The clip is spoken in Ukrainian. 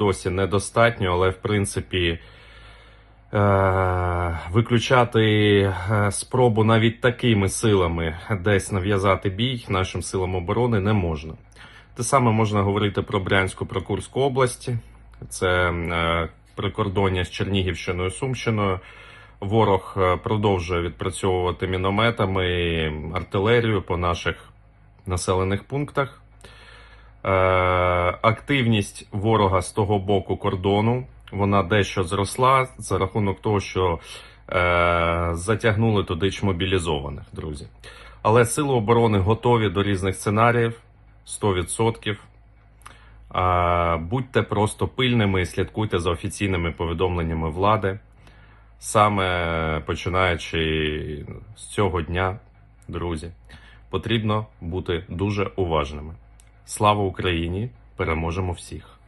досі недостатньо, але в принципі е- виключати е, спробу навіть такими силами десь нав'язати бій нашим силам оборони не можна. Те саме можна говорити про Брянську, про Курську області. Це е, прикордоння з Чернігівщиною, Сумщиною. Ворог продовжує відпрацьовувати мінометами, артилерію по наших населених пунктах. Е, активність ворога з того боку кордону вона дещо зросла за рахунок того, що е, затягнули туди мобілізованих, друзі. Але сили оборони готові до різних сценаріїв 100%. А, будьте просто пильними і слідкуйте за офіційними повідомленнями влади. Саме починаючи з цього дня, друзі, потрібно бути дуже уважними. Слава Україні! Переможемо всіх!